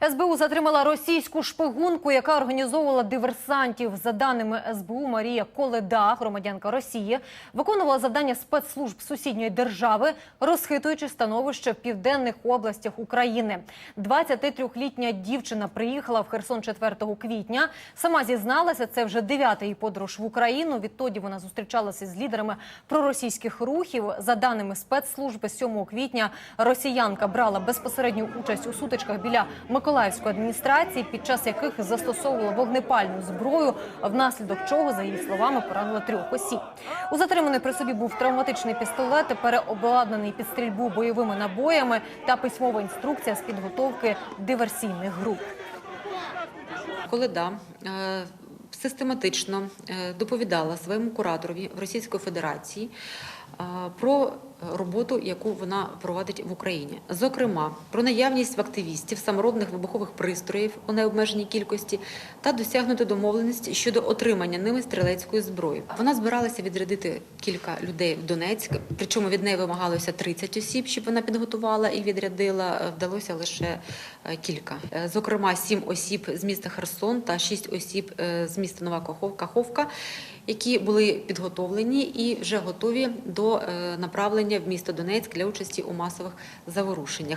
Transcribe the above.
СБУ затримала російську шпигунку, яка організовувала диверсантів. За даними СБУ, Марія Коледа, громадянка Росії, виконувала завдання спецслужб сусідньої держави, розхитуючи становище в південних областях України. 23-літня дівчина приїхала в Херсон 4 квітня. Сама зізналася, це вже дев'ята її подорож в Україну. Відтоді вона зустрічалася з лідерами проросійських рухів. За даними спецслужби, 7 квітня росіянка брала безпосередню участь у сутичках біля Миколаївської адміністрації, під час яких застосовувала вогнепальну зброю, внаслідок чого, за її словами, поранила трьох осіб. У затриманий при собі був травматичний пістолет, переобладнаний під стрільбу бойовими набоями та письмова інструкція з підготовки диверсійних груп. Коледа е, систематично е, доповідала своєму кураторові в Російської Федерації е, про роботу, яку вона проводить в Україні, зокрема про наявність в активістів саморобних вибухових пристроїв у необмеженій кількості та досягнути домовленості щодо отримання ними стрілецької зброї. Вона збиралася відрядити кілька людей в Донецьк, причому від неї вимагалося 30 осіб, щоб вона підготувала і відрядила. Е, Вдалося лише кілька. Зокрема, сім осіб з міста Херсон та шість осіб з міста Нова Каховка, які були підготовлені і вже готові до е, направлення в місто Донецьк для участі у масових заворушеннях.